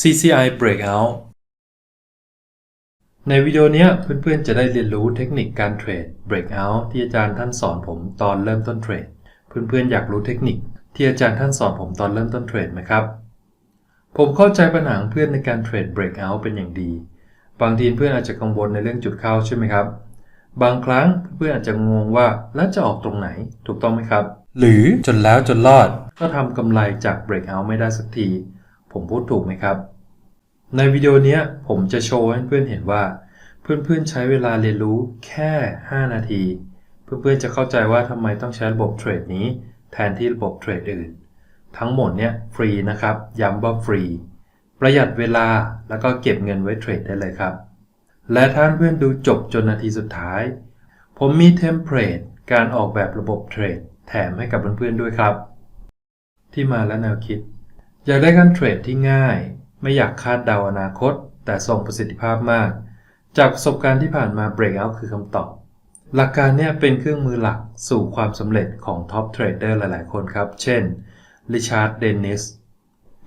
CCI Breakout ในวิดีโอนี้เพื่อนๆจะได้เรียนรู้เทคนิคการเทรด Breakout ที่อาจารย์ท่านสอนผมตอนเริ่มต้นเทรด เพื่อนๆอยากรู้เทคนิคที่อาจารย์ท่านสอนผมตอนเริ่มต้นเทรดไหมครับ ผมเข้าใจปัญหาเพื่อนในการเทรด Breakout เป็นอย่างดี บางทีเพื่อนอาจจะกังวลในเรื่องจุดเข้าใช่ไหมครับ บางครั้งเพื่อนอาจจะงงว่าแล้วจะออกตรงไหนถูกต้องไหมครับ หรือจนแล้วจนรอดก็ทำกำไรจาก Breakout ไม่ได้สักที ผมพูดถูกไหมครับ ในวิดีโอนี้ผมจะโชว์ให้เพื่อนเห็นว่า เพื่อนๆใช้เวลาเรียนรู้แค่ 5 นาที เพื่อนๆจะเข้าใจว่าทำไมต้องใช้ระบบเทรดนี้ แทนที่ระบบเทรดอื่น ทั้งหมดเนี่ยฟรีนะครับ ย้ำว่าฟรี ประหยัดเวลาแล้วก็เก็บเงินไว้เทรดได้เลยครับ และถ้านเพื่อนดูจบจนนาทีสุดท้าย ผมมีเทมเพลตการออกแบบระบบเทรดแถมให้กับเพื่อนๆด้วยครับ ที่มาและแนวคิด อยากได้การเทรดที่ง่าย ไม่อยากคาดเดาอนาคต แต่ทรงประสิทธิภาพมาก จากประสบการณ์ที่ผ่านมา Breakout คือคำตอบ หลักการเนี่ยเป็นเครื่องมือหลักสู่ความสำเร็จของท็อปเทรดเดอร์หลาย ๆ คนครับ เช่นริชาร์ดเดนนิส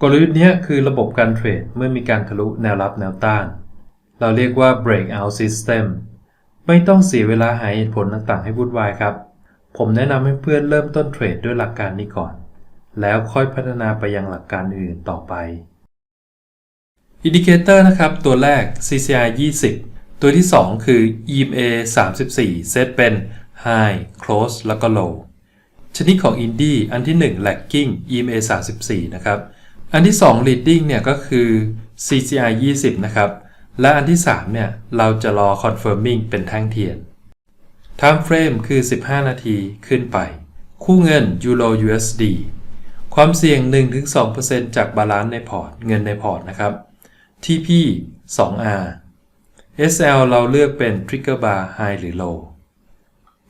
กลยุทธ์นี้คือระบบการเทรดเมื่อมีการทะลุแนวรับแนวต้าน เราเรียกว่า breakout system ไม่ต้องเสียเวลาหาเหตุผลต่างๆให้วุ่นวายครับ ผมแนะนำให้เพื่อนเริ่มต้นเทรดด้วยหลักการนี้ก่อน แล้วค่อยพัฒนาไปยังหลักการอื่นต่อไปอินดิเคเตอร์นะครับ ตัวแรก CCI 20 ตัวที่ 2 คือ EMA 34 เซตเป็น High Close แล้วก็ Low ชนิดของ Indie อันที่ 1 Lagging EMA 34 นะครับ อันที่ 2 Leading เนี่ยก็คือ CCI 20 นะครับ และอันที่ 3 เนี่ย เราจะรอ Confirming เป็นแท่งเทียน Time Frame คือ 15 นาทีขึ้นไป คู่เงิน Euro USD ความเสี่ยง 1-2%จากบาลานซ์ในพอร์ต เงินในพอร์ตนะครับ TP 2R SL เราเลือกเป็น Trigger Bar High หรือ Low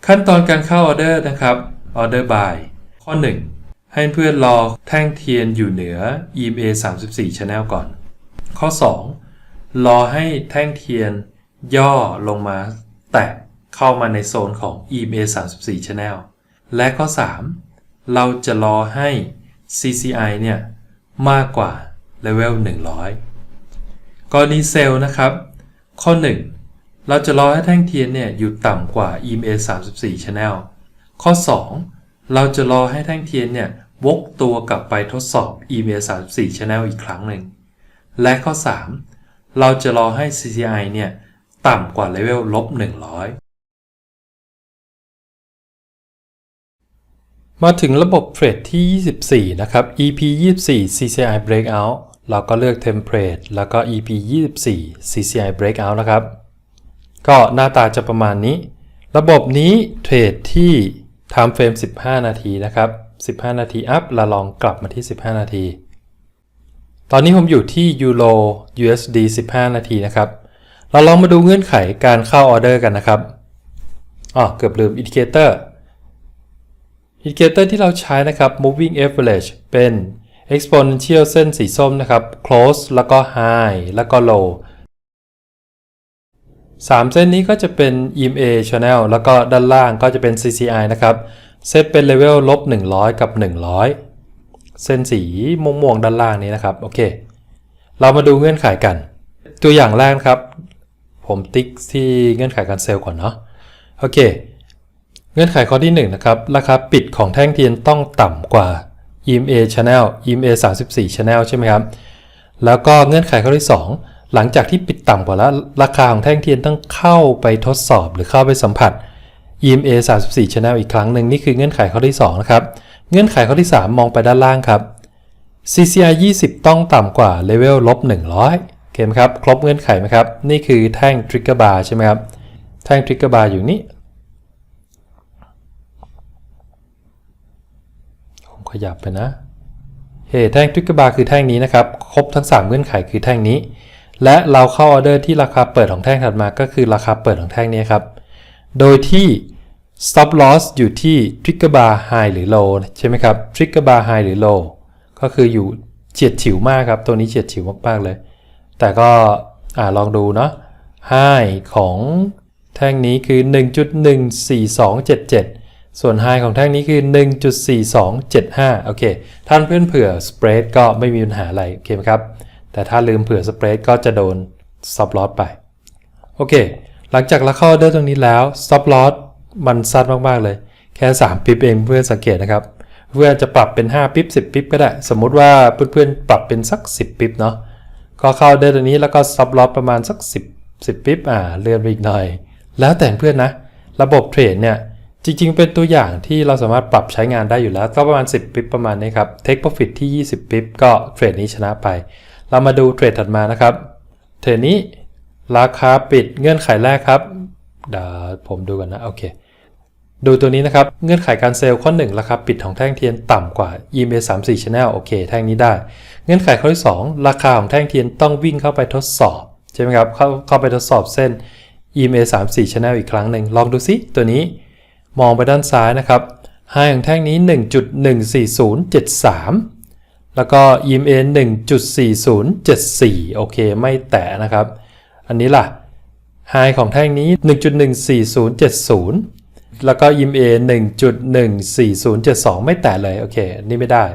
ขั้นตอนการเข้าออเดอร์นะครับ Order Buy ข้อ 1 ให้เพื่อนรอแท่งเทียนอยู่เหนือ EMA 34 Channel ก่อน ข้อ 2 รอให้แท่งเทียนย่อลงมาแตะเข้ามาในโซนของ EMA 34 Channel และข้อ 3 เราจะรอให้ CCI เนี่ยมากกว่าเลเวล100 กรณีเซลล์นะครับ ข้อ 1 เราจะรอให้แท่งเทียนเนี่ยอยู่ต่ำกว่า EMA 34 Channel ข้อ 2 เราจะรอให้แท่งเทียนเนี่ยวกตัวกลับไปทดสอบ EMA 34 Channel อีกครั้งหนึ่ง และข้อ 3 เราจะรอให้ CCI เนี่ยต่ำกว่าเลเวลลบ มาถึงระบบเทรดที่ 24 นะครับ EP 24 CCI Breakout เราก็เลือก Template แล้วก็ EP 24 CCI Breakout นะครับ ก็หน้าตาจะประมาณนี้ ระบบนี้เทรดที่ Time Frame 15 นาทีนะครับ 15 นาทีอัพเราลองกลับมาที่ 15 นาที ตอนนี้ผมอยู่ที่ Euro USD 15 นาทีนะครับ เราลองมาดูเงื่อนไขการเข้าออเดอร์กันนะครับอ๋อเกือบลืมอินดิเคเตอร์ อินดิเคเตอร์ที่เราใช้นะครับ moving average เป็น exponential เส้นสีส้มนะครับ close แล้วก็ high แล้วก็ low 3 เส้นนี้ก็จะเป็น EMA channel แล้วก็ด้านล่างก็จะเป็น CCI นะครับ เซตเป็นเลเวลลบ100 กับ 100 เส้นสีม่วงๆด้านล่างนี้นะครับ โอเค เรามาดูเงื่อนไขกัน ตัวอย่างแรกครับ ผมติ๊กที่เงื่อนไขการเซลล์ก่อนเนาะ โอเค เงื่อนไขข้อที่1นะครับ ราคาปิดของแท่งเทียนต้องต่ำกว่า EMA Channel EMA 34 Channel ใช่ไหมครับ แล้วก็เงื่อนไขข้อที่ 2 หลังจากที่ปิดต่ำกว่าแล้ว ราคาของแท่งเทียนต้องเข้าไปทดสอบหรือเข้าไปสัมผัส EMA 34 Channel อีกครั้งหนึ่งนี่คือเงื่อนไขข้อที่2นะครับ เงื่อนไขข้อที่ 3 มองไปด้านล่างครับ CCI 20 ต้องต่ำกว่าเลเวลลบ100โอเคไหมครับ ครบเงื่อนไขไหมครับ นี่คือแท่ง Trigger Bar ใช่ไหมครับ แท่ง Trigger Bar อยู่นี่ ผม ขยับไปนะเฮแท่ง Trigger Bar คือแท่งนี้นะครับ ครบทั้ง 3 เงื่อนไขคือแท่งนี้ และเราเข้าออเดอร์ที่ราคาเปิดของแท่งถัดมาก็คือราคาเปิดของแท่งนี้ครับ โดยที่ stop loss อยู่ที่ trigger bar high หรือ low ใช่ไหมครับ trigger bar high หรือ low ก็คืออยู่เฉียดฉิวมากครับ ตัวนี้เฉียดฉิวมากๆเลย แต่ก็อ่าลองดูเนาะ high ของแท่งนี้คือ 1.14277 ส่วน high ของแท่งนี้คือ 1.4275 โอเค ท่านเพื่อนเผื่อ spread ก็ไม่มีปัญหาอะไร โอเคไหมครับ แต่ถ้าลืมเผื่อสเปรดก็จะโดน stop loss ไป โอเค หลังจากเราเข้าออเดอร์ตรงนี้แล้ว stop loss มันสั้นมาก ๆ เลย แค่ 3 ปิ๊บเองเพื่อนสังเกตนะครับ เพื่อนจะปรับเป็น 5 ปิ๊บ 10 ปิ๊บก็ได้ สมมุติว่าเพื่อนๆ ปรับเป็นสัก 10 ปิ๊บเนาะ ก็เข้าออเดอร์ตรงนี้แล้วก็ stop loss ประมาณสัก 10 10 ปิ๊บ อ่า เลื่อนไปอีกหน่อย แล้วแต่เพื่อนนะ ระบบเทรดเนี่ย จริงๆ เป็นตัวอย่างที่เราสามารถปรับใช้งานได้อยู่แล้ว ก็ประมาณ 10ปิ๊บประมาณนี้ครับ take profit ที่ 20ปิ๊บก็เทรดนี้ชนะไป เรามาดูเทรดถัดมานะครับ เทรดนี้ราคาปิดเงื่อนไขแรกครับเดี๋ยวผมดูกันนะโอเคดูตัวนี้นะครับ เงื่อนไขการเซลล์ข้อ 1 ราคาปิดของแท่งเทียนต่ำกว่า EMA 3 4 Channel โอเค แท่งนี้ได้ เงื่อนไขข้อที่ 2 ราคาของแท่งเทียนต้องวิ่งเข้าไปทดสอบ ใช่ไหมครับ เข้าเข้าไปทดสอบเส้น EMA 3 4 Channel อีกครั้งหนึ่งลองดูซิตัวนี้ มองไปด้านซ้ายนะครับไฮของแท่งนี้ 1.14073 แล้วก็ EMA 1.4074 โอเค ไม่แตะนะครับ อันนี้ล่ะไฮของแท่งนี้ 1.14070 แล้วก็ EMA 1.14072 ไม่แตะเลย โอเคอันนี้ไม่ได้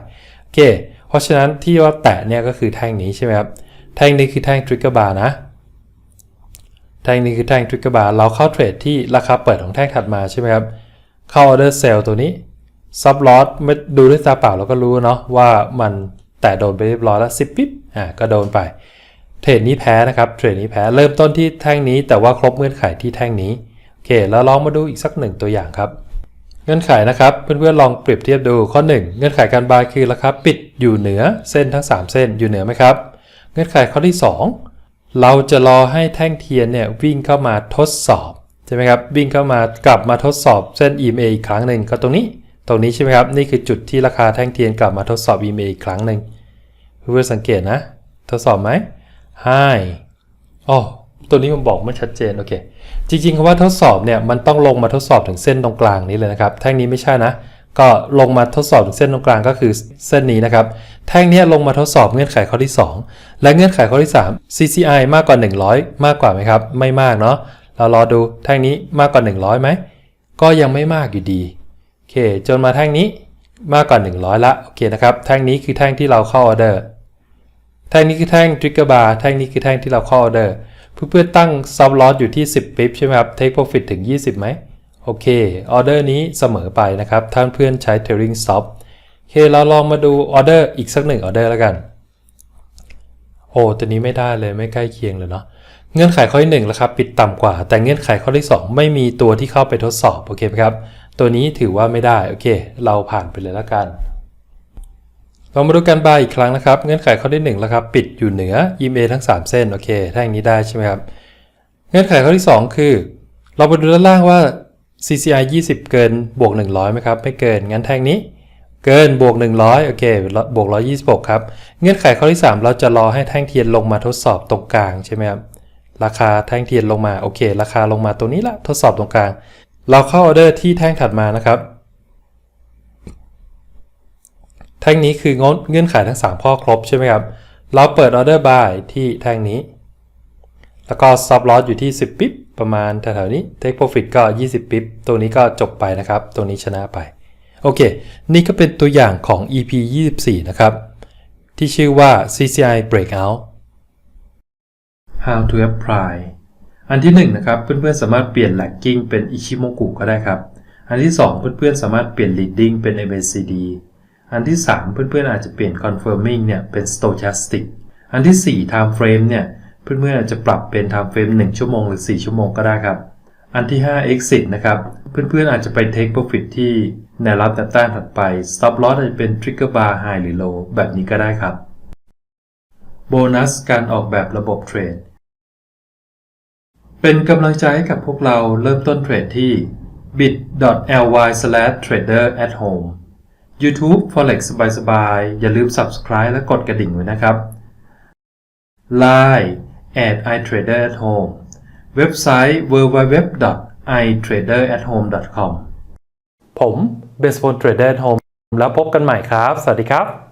โอเค เพราะฉะนั้นที่ว่าแตะเนี่ยก็คือแท่งนี้ใช่ไหมครับ แท่งนี้คือแท่ง trigger bar นะ แท่งนี้คือแท่ง trigger bar เราเข้าเทรดที่ราคาเปิดของแท่งถัดมาใช่ไหมครับ เข้า order sell ตัวนี้ sub loss ไม่ดูด้วยตาเปล่าเราก็รู้เนาะว่ามันแตะโดนไปเรียบร้อยแล้ว 10 ปิ๊บอ่าก็โดนไป เทรดนี้แพ้นะครับ เทรดนี้แพ้เริ่มต้นที่แท่งนี้แต่ว่าครบเงื่อนไขที่แท่งนี้ โอเค แล้วลองมาดูอีกสักหนึ่งตัวอย่างครับ เงื่อนไขนะครับ เพื่อนๆลองเปรียบเทียบดูข้อ 1 เงื่อนไขการบายคือราคาปิดอยู่เหนือเส้นทั้ง 3 เส้นอยู่เหนือไหมครับ เงื่อนไขข้อที่ 2 เราจะรอให้แท่งเทียนเนี่ยวิ่งเข้ามาทดสอบ ใช่ไหมครับวิ่งเข้ามากลับมาทดสอบเส้น EMA อีกครั้งหนึ่งก็ตรงนี้ ตรงนี้ใช่ไหมครับ นี่คือจุดที่ราคาแท่งเทียนกลับมาทดสอบ EMA อีกครั้งหนึ่งเพื่อนสังเกตนะ ทดสอบไหม Hi อ๋อตัวนี้ผมบอกไม่ชัดเจนโอเค จริงๆคำว่าทดสอบเนี่ยมันต้องลงมาทดสอบถึงเส้นตรงกลางนี้เลยนะครับ แท่งนี้ไม่ใช่นะ ก็ลงมาทดสอบถึงเส้นตรงกลางก็คือเส้นนี้นะครับ แท่งนี้ลงมาทดสอบเงื่อนไขข้อที่ 2 และเงื่อนไขข้อที่ 3 CCI มากกว่า 100 มากกว่าไหมครับ ไม่มากเนาะ เรารอดูแท่งนี้มากกว่า 100ไหม ก็ยังไม่มากอยู่ดีโอเค จนมาแท่งนี้มากกว่า 100 ละ โอเคนะครับ แท่งนี้คือแท่งที่เราเข้าออเดอร์ แท่งนี้คือแท่ง trigger bar แท่งนี้คือแท่งที่เราเข้าออเดอร์ เพื่อตั้ง stop loss อยู่ที่ 10ปิ๊บใช่ไหมครับ take profit ถึง 20ไหม โอเค ออเดอร์นี้เสมอไปนะครับ ท่านเพื่อนใช้ trailing stop โอเค เราลองมาดูออเดอร์อีกสักหนึ่งออเดอร์แล้วกัน โอ้ ตัวนี้ไม่ได้เลย ไม่ใกล้เคียงเลยเนาะ เงื่อนไขข้อที่1ราคาปิดต่ำกว่า แต่เงื่อนไขข้อที่ 2 ไม่มีตัวที่เข้าไปทดสอบโอเคไหมครับ ตัวนี้ถือว่าไม่ได้โอเค เราผ่านไปเลยแล้วกันเรามาดูการบายอีกครั้งนะครับ เงื่อนไขข้อที่ 1 ราคาปิดอยู่เหนือ EMA ทั้ง 3 เส้นโอเคแท่งนี้ได้ใช่ไหมครับ เงื่อนไขข้อที่ 2 คือ เราไปดูด้านล่างว่า CCI 20 เกินบวก 100ไหมครับไม่เกินงั้นแท่งนี้เกินบวก 100 โอเค บวก 126 ครับ เงื่อนไขข้อที่ 3 เราจะรอให้แท่งเทียนลงมาทดสอบตรงกลางใช่ไหมครับ ราคาแท่งเทียนลงมาโอเค ราคาลงมาตรงนี้ละทดสอบตรงกลาง เราเข้าออเดอร์ที่แท่งถัดมานะครับ แท่งนี้คืองเงื่อนไขทั้ง 3 ข้อครบใช่ไหมครับ เราเปิดออเดอร์บายที่แท่งนี้ แล้วก็ stop loss อยู่ที่ 10 ปิ๊บประมาณแถวๆนี้ take profit ก็ 20 ปิ๊บตัวนี้ก็จบไปนะครับ ตัวนี้ชนะไปโอเค นี่ก็เป็นตัวอย่างของ EP 24 นะครับ ที่ชื่อว่า CCI Breakout How to apply อันที่1นะครับเพื่อนๆสามารถเปลี่ยน lagging เป็น Ichimoku ก็ได้ครับ อันที่ 2 เพื่อนๆสามารถเปลี่ยน leading เป็น MACD อันที่ 3 เพื่อนๆอาจจะเปลี่ยน confirming เนี่ยเป็น stochastic อันที่ 4 time frame เนี่ยเพื่อนๆอาจจะปรับเป็น time frame 1 ชั่วโมงหรือ 4 ชั่วโมงก็ได้ครับ อันที่ 5 exit นะครับเพื่อนๆอาจจะไป take profit ที่แนวรับแนวต้านถัดไป stop loss อาจจะเป็น trigger bar high หรือ low แบบนี้ก็ได้ครับ โบนัสการออกแบบระบบเทรด เป็นกำลังใจให้กับพวกเราเริ่มต้นเทรดที่ bit.ly/trader@home YouTube Forex สบายๆ อย่าลืม Subscribe และกดกระดิ่งไว้นะครับ Line at iTraderAtHome เว็บไซต์ www.iTraderAtHome.com ผมเบส t น Trader at Home แล้วพบกันใหม่ครับ สวัสดีครับ